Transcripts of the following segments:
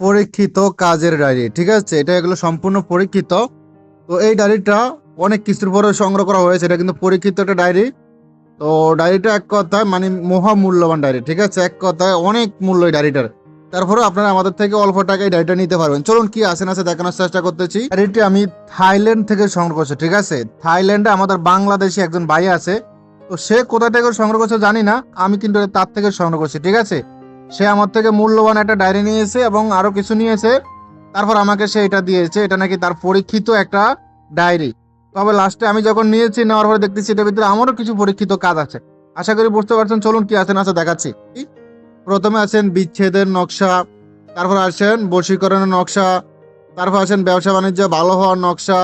পরীক্ষিত কাজের ডায়েরি, ঠিক আছে? এটা এগুলো সম্পূর্ণ পরীক্ষিত। তো এই ডায়েরিটা অনেক কিছুর পরে সংগ্রহ করা হয়েছে। এটা কিন্তু পরীক্ষিত একটা ডায়েরি। তো ডায়েরিটা এক কথায় মানে মহা মূল্যবান ডায়েরি, ঠিক আছে? এক কথায় অনেক মূল্য এই ডায়েরিটার। তারপরে আপনারা আমাদের থেকে অল্প টাকায় ডায়েরিটা নিতে পারবেন। চলুন কি আছে না আছে দেখানোর চেষ্টা করতেছি। ডায়েরিটি আমি থাইল্যান্ড থেকে সংগ্রহ করছি, ঠিক আছে? থাইল্যান্ডে আমাদের বাংলাদেশি একজন ভাই আছে। তো সে কোথা থেকে সংগ্রহ করছে জানি না। আমি কিন্তু তার থেকে সংগ্রহ করছি, ঠিক আছে? সে আমার থেকে মূল্যবান একটা ডায়েরি নিয়েছে এবং আরও কিছু নিয়েছে। তারপর আমাকে সে এটা দিয়েছে, এটা নাকি তার পরীক্ষিত একটা ডায়েরি। তবে লাস্টে আমি যখন নিয়েছি, নেওয়ার পরে দেখতেছি এটার ভিতরে আমারও কিছু পরীক্ষিত কাজ আছে। আশা করি বুঝতে পারছেন, চলুন কি আছে না আছে দেখাচ্ছি। প্রথমে আছেন বিচ্ছেদের নকশা, তারপর আসেন বশীকরণের নকশা, তারপর আসেন ব্যবসা বাণিজ্য, ভালো হওয়ার নকশা,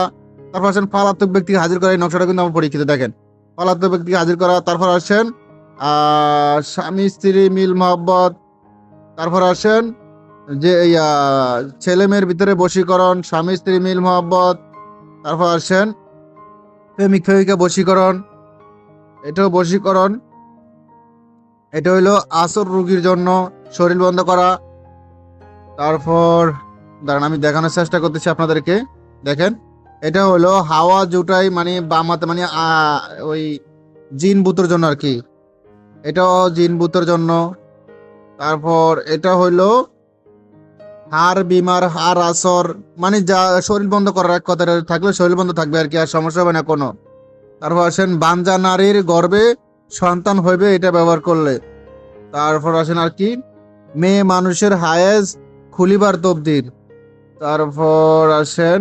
তারপর আসেন পালাত্মক ব্যক্তিকে হাজির করা, এই নকশাটা কিন্তু আমার পরীক্ষিত, দেখেন। ফলাত্মক ব্যক্তিকে হাজির করা, তারপর আসেন স্বামী, স্ত্রী, মিল, মহব্বত তারপর আসেন যে ছেলে মেয়ের ভিতরে বশীকরণ, স্বামী, স্ত্রী, মিল, মহব্বত। তারপর আসেন, প্রেমিক, প্রেমিকা বশীকরণ। এটাও বশীকরণ। এটা হইল আসর রুগীর জন্য শরীর বন্ধ করা। তারপর, দাঁড়ান, আমি দেখানোর চেষ্টা করতেছি আপনাদেরকে। দেখেন, এটা হলো হাওয়া জুটাই মানে বামাতে মানে ওই জিন বুতের জন্য আর কি। এটাও জিন বুতের জন্য। তারপর এটা হইল হাড়, বিমার হার আসর মানে যা শরীর বন্ধ করার এক কথা থাকলে শরীর বন্ধ থাকবে আর কি, আর সমস্যা হবে না কোনো। তারপর আসেন, বাঞ্জা নারীর গর্ভে সন্তান হইবে এটা ব্যবহার করলে। তারপর আসেন আর কি, মেয়ে মানুষের হায়েজ খুলিবার তবদির। তারপর আসেন,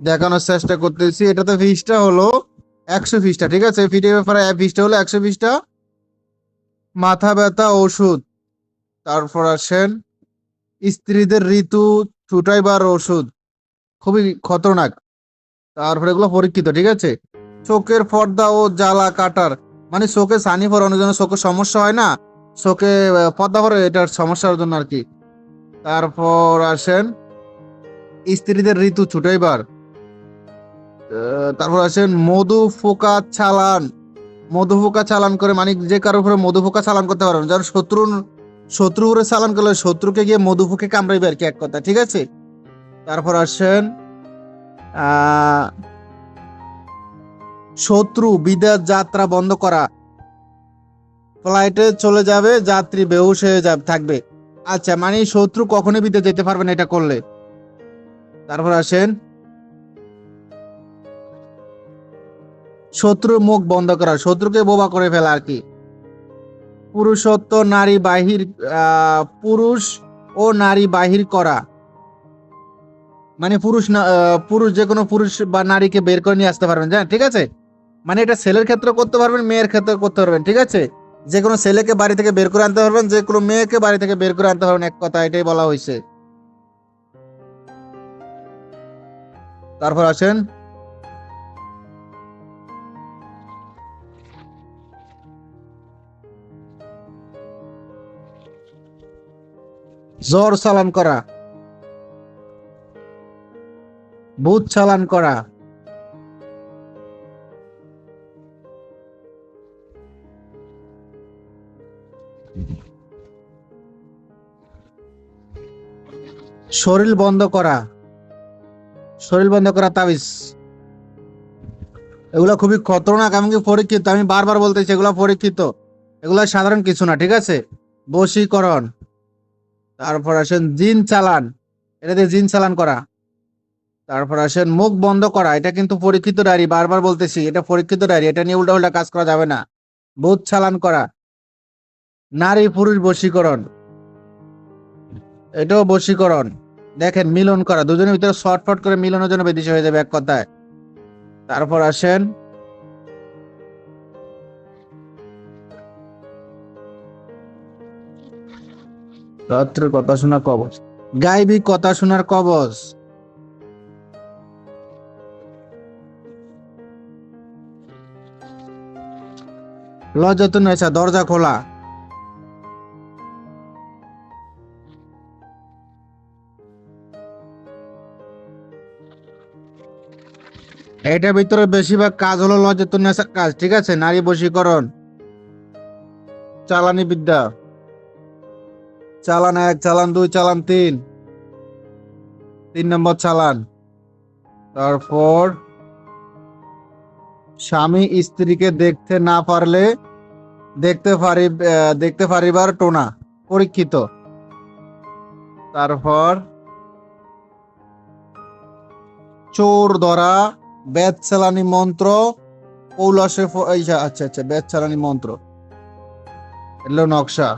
দেখানোর চেষ্টা করতেছি, এটাতে ফিসটা হলো একশো ফিসটা, ঠিক আছে? ব্যাপারে ফিসটা হলো একশো ফিসটা। মাথা ব্যথা, ওষুধ। তারপর আসেন, স্ত্রীদের ঋতু ছুটাইবার ওষুধ। খুবই খতরনাক। তারপরে এগুলো পরীক্ষিত, ঠিক আছে? চোখের পর্দা ও জ্বালা কাটার। মানে চোখে সানি পরানোর জন্য চোখের সমস্যা হয় না? চোখে পর্দা পরে এটার সমস্যার জন্য আর কি। তারপর আসেন, স্ত্রীদের ঋতু ছুটাইবার। তারপর আসেন, মধু ফোকা চালান। মধু ফোকা চালান করে মানে যে কারোর উপরে মধুফোকা চালান করতে পারবেন যার শত্রু শত্রু উপরে চালান করলে শত্রুকে গিয়ে মধু ফুকে কামড়াইবে আর কি এক কথা ঠিক আছে? তারপর আসেন শত্রু, বিদেশ যাত্রা বন্ধ করা। ফ্লাইটে চলে যাবে, যাত্রী বেহুশ হয়ে যাবে, থাকবে। আচ্ছা মানে শত্রু কখনোই বিদেশ যেতে পারবে না এটা করলে। তারপর আসেন শত্রুর মুখ বন্ধ করা, শত্রুকে বোবা করে ফেলা আর কি। পুরুষত্ব নারী বাহির পুরুষ ও নারী বাহির করা। মানে পুরুষ না পুরুষ যে কোনো পুরুষ বা নারীকে বের করে নিয়ে আসতে পারবেন, জানেন, ঠিক আছে? মানে এটা ছেলের ক্ষেত্রে করতে পারবেন, মেয়ের ক্ষেত্রে করতে পারবেন, ঠিক আছে? যে কোনো ছেলেকে বাড়ি থেকে বের করে আনতে পারবেন, যে কোনো মেয়েকে বাড়ি থেকে বের করে আনতে পারবেন, এক কথা, এটাই বলা হয়েছে। তারপর আসেন জ্বর চালান করা। ভূত চালান করা। শরীর বন্ধ করা। শরীর বন্ধ করা তাবিজ। এগুলো খুবই খতরনাক এমনকি পরীক্ষিত? আমি বারবার বলতেছি, এগুলো পরীক্ষিত। এগুলো সাধারণ কিছু না, ঠিক আছে? বশীকরণ। তারপর আসেন জিন চালান। এটা দিয়ে জিন চালান করা। তারপর আসেন মুখ বন্ধ করা। এটা কিন্তু পরীক্ষিত ডায়েরি, বারবার বলতেছি, এটা পরীক্ষিত ডায়েরি, এটা নিয়ে উল্টা কাজ করা যাবে না। ভূত চালান করা। নারী পুরুষ বশীকরণ। এটাও বশীকরণ। দেখেন, মিলন করা। দুজনের ভিতরে শর্টফট করে মিলনের জন্য বেদিশ হয়ে যাবে এক কথায়। তারপর আসেন রাত্রের কথা শোনা কবচ। গাইবি কথা শোনার কবচ। লজ্জাতুন নেশা দরজা খোলা। এটার ভিতরে বেশিরভাগ কাজ হলো লজ্জাতুন নেশার কাজ, ঠিক আছে? নারী বশীকরণ। চালানি বিদ্যা। চালান এক, চালান দুই, চালান তিন। তিন নম্বর চালান। তারপর স্বামী স্ত্রীকে দেখতে না পারলে দেখতে পারি দেখতে পারিবার টোনা, পরীক্ষিত। তারপর চোর ধরা, বেদ চালানি মন্ত্র পৌলাসে আচ্ছা আচ্ছা বেদ চালানি মন্ত্র। এলো নকশা।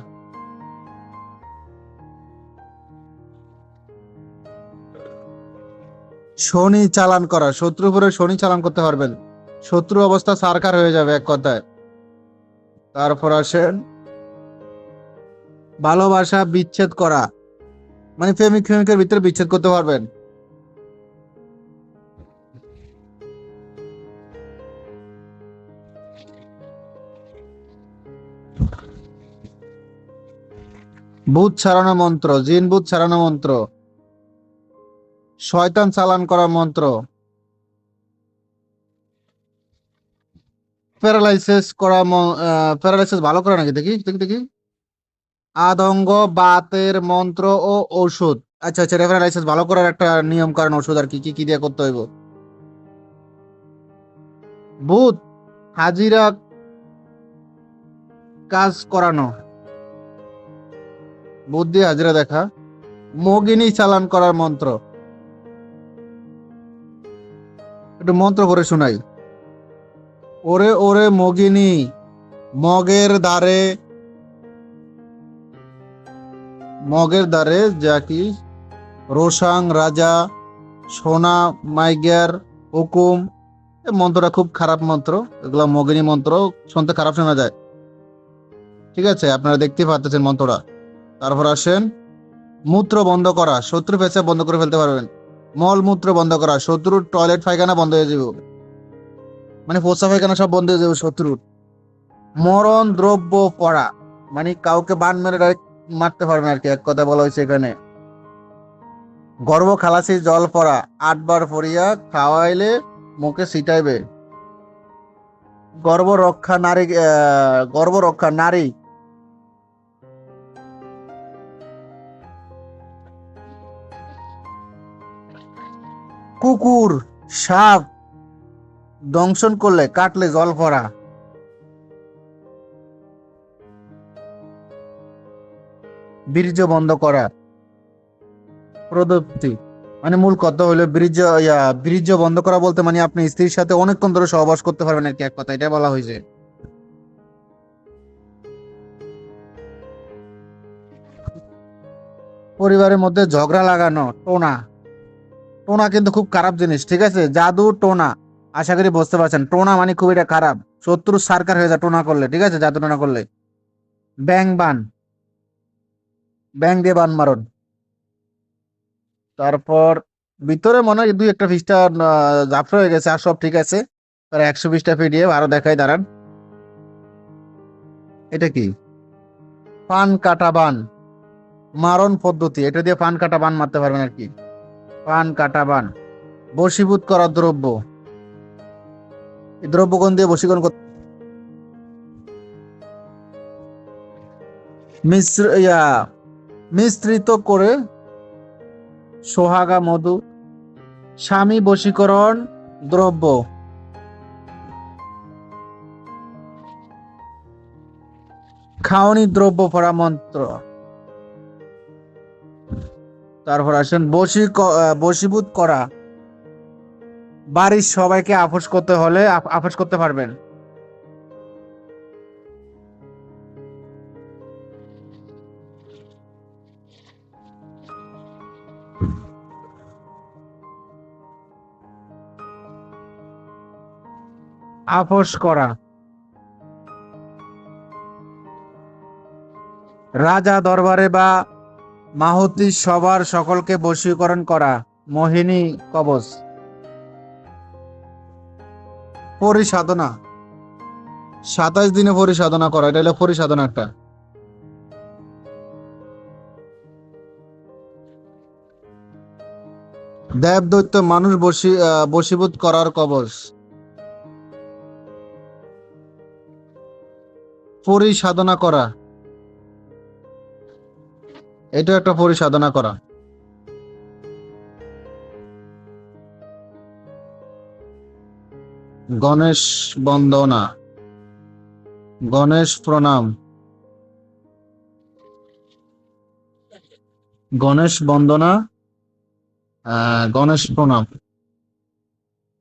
শনি চালান করা শত্রু উপরে শনি চালান করতে পারবেন। শত্রু অবস্থা সারকার হয়ে যাবে এক কথায়। তারপর আসেন, ভালোবাসা বিচ্ছেদ করা। মানে প্রেমিক প্রেমিকের ভিতরে বিচ্ছেদ করতে পারবেন। ভূত ছাড়ানো মন্ত্র, জিন ভূত ছাড়ানো মন্ত্র। শয়তান চালান করা মন্ত্র। প্যারালাইসিস করা প্যারালাইসিস ভালো করে নাকি? দেখি দেখি দেখি। আদঙ্গ বাতের মন্ত্র ও ঔষধ। আচ্ছা আচ্ছা প্যারালাইসিস ভালো করার একটা নিয়ম, কারণ ওষুধ আর কি কি কি দিয়ে করতে হইব? ভূত, হাজিরা কাজ করানো। বুদ্ধি হাজিরা দেখা। মগিনী চালান করার মন্ত্র। একটু মন্ত্র করে শোনাই। ওরে ওরে মগিনী, মগের দ্বারে মগের দ্বারে যা কি রোসাং রাজা, সোনা মাইগার হুকুম। এই মন্ত্রটা খুব খারাপ মন্ত্র, এগুলা মগিনী মন্ত্র শুনতে খারাপ শোনা যায়। ঠিক আছে, আপনারা দেখতে পাচ্ছেন মন্ত্রটা। তারপর আসেন, মূত্র বন্ধ করা, শত্রু পেঁচা বন্ধ করে ফেলতে পারবেন। মল মূত্র বন্ধ করা, শত্রুর টয়লেট পায়খানা বন্ধ হয়ে যাবে। মানে পোষা পায়খানা সব বন্ধ হয়ে যাবে শত্রুর। মরণ দ্রব্য পড়া মানে কাউকে বান মেরে মারতে পারবে আর কি, এক কথা বলা হয়েছে এখানে। গর্ব খালাসি জল পড়া, আটবার পড়িয়া খাওয়াইলে মুখে ছিটাইবে। গর্ব রক্ষা নারী গর্ব রক্ষা নারী কুকুর, সাপ দংশন করলে, কাটলে জল ভরা। বীর্য বন্ধ করা। প্রদপ্তি মানে মূল কথা হলো বীর্য ইয়া বীর্য বন্ধ করা বলতে মানে আপনি স্ত্রীর সাথে অনেকক্ষণ ধরে সহবাস করতে পারবেন আর কি, এক কথা এটা বলা হয়েছে। পরিবারের মধ্যে ঝগড়া লাগানো, টোনা। টোনা কিন্তু খুব খারাপ জিনিস, ঠিক আছে? জাদু টোনা, আশা করি বুঝতে পারছেন। টোনা মানে খুব এটা খারাপ। শত্রু সারকার হয়ে যায় টোনা করলে, ঠিক আছে? জাদু টোনা করলে। ব্যাং বান। ব্যাং দিয়ে বান মারণ তারপর ভিতরে মনে হয় দুই একটা পৃষ্ঠা জাফর হয়ে গেছে, আর সব ঠিক আছে। একশো বিশটা পিডিএফ আরও দেখাই, দাঁড়ান। এটা কি? পান কাটা বান। মারণ পদ্ধতি। এটা দিয়ে পান কাটা বান মারতে পারবেন আর কি। পান কাটা বান বশীভূত করা দ্রব্য। দ্রব্যগণ দিয়ে বশীকরণ করতে মিশ্র ইয়া, মিশ্রিত করে সোহাগা মধু, স্বামী বশীকরণ দ্রব্য। খাওয়ানি দ্রব্য পড়া মন্ত্র। তারপর আসেন, বশী বশীভূত করা। বাড়ির সবাইকে আপোষ করতে হলে আপ- আপোষ করতে পারবেন। আপোষ করা। রাজা দরবারে বা মাহুতি সবার সকলকে বশীকরণ করা মোহিনী কবচ। পরিসাধনা। সাতাইশ দিনে পরিসাধনা করা এটা হলো পরিসাধনা একটা। দেব দৈত্য মানুষ বশী আহ, বশীভূত করার কবচ। পরিসাধনা করা। এটা একটা পরিসাধনা করা। গণেশ বন্দনা। গণেশ প্রণাম। গণেশ বন্দনা গণেশ প্রণাম।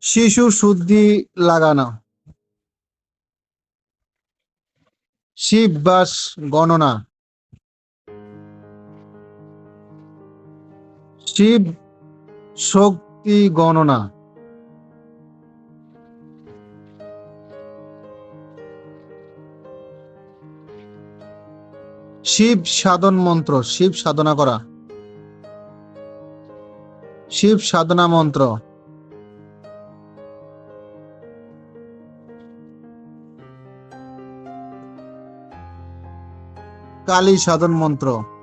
শিশু শুদ্ধি লাগানো। শিব বাস গণনা। শিব শক্তি গণনা। শিব সাধন মন্ত্র, শিব সাধনা করা। শিব সাধনা মন্ত্র। কালী সাধন মন্ত্র।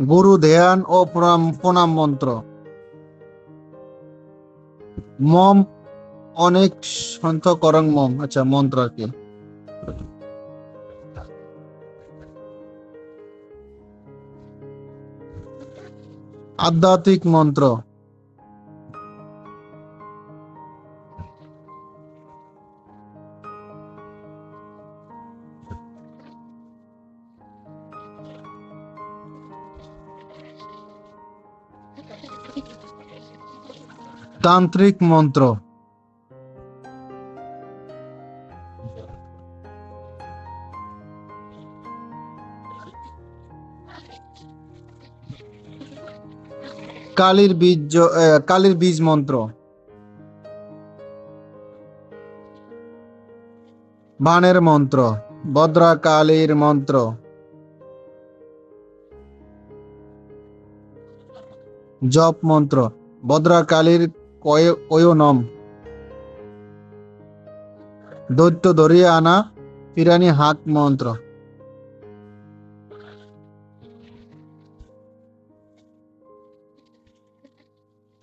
গুরু ধ্যান ও প্রণাম মন্ত্র। মম অনেক সন্ত করং মম। আচ্ছা মন্ত্র আর কি। আধ্যাত্মিক মন্ত্র। তান্ত্রিক মন্ত্র। কালীর বীজ কালীর বীজ মন্ত্র। বাণের মন্ত্র ভদ্রা কালীর মন্ত্র। জপ মন্ত্র। ভদ্রা কালীর কয়নম দৈত্য ধরিয়ে আনা পিরানি হাক মন্ত্র।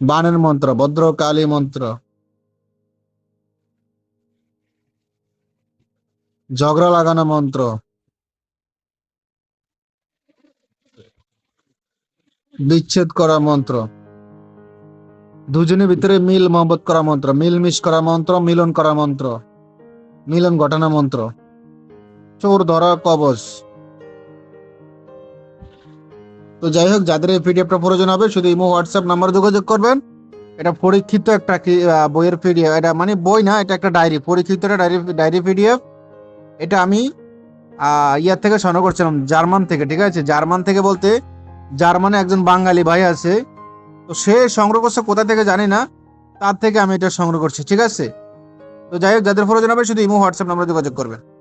বাণের মন্ত্র ভদ্র কালী মন্ত্র। ঝগড়া লাগানো মন্ত্র। বিচ্ছেদ করা মন্ত্র। দুজনের ভিতরে মিল মহব্বত করা মন্ত্র, মিলমিশ করা মন্ত্র, মিলন করা মন্ত্র, মিলন ঘটানো মন্ত্র। চোর ধরা কবচ তো যাই হোক, যাদের এই পিডিএফটা প্রয়োজন হবে, শুধু ইমো হোয়াটসঅ্যাপ নাম্বার যোগাযোগ করবেন। এটা পরীক্ষিত একটা বইয়ের পিডিএফ এটা মানে বই না, এটা একটা ডায়েরি পরীক্ষিত একটা ডায়েরি ডায়েরি পিডিএফ এটা আমি ইয়ার থেকে সংগ্রহ করছিলাম, জার্মান থেকে, ঠিক আছে? জার্মান থেকে বলতে জার্মানে একজন বাঙালি ভাই আছে, তো সে সংগ্রহ করছে কোথা থেকে জানি না, তার থেকে আমি এটা সংগ্রহ করছি, ঠিক আছে? তো যাই হোক, যাদের প্রয়োজন জানাবে শুধু ইমো, হোয়াটসঅ্যাপ নাম্বার যোগাযোগ করবেন।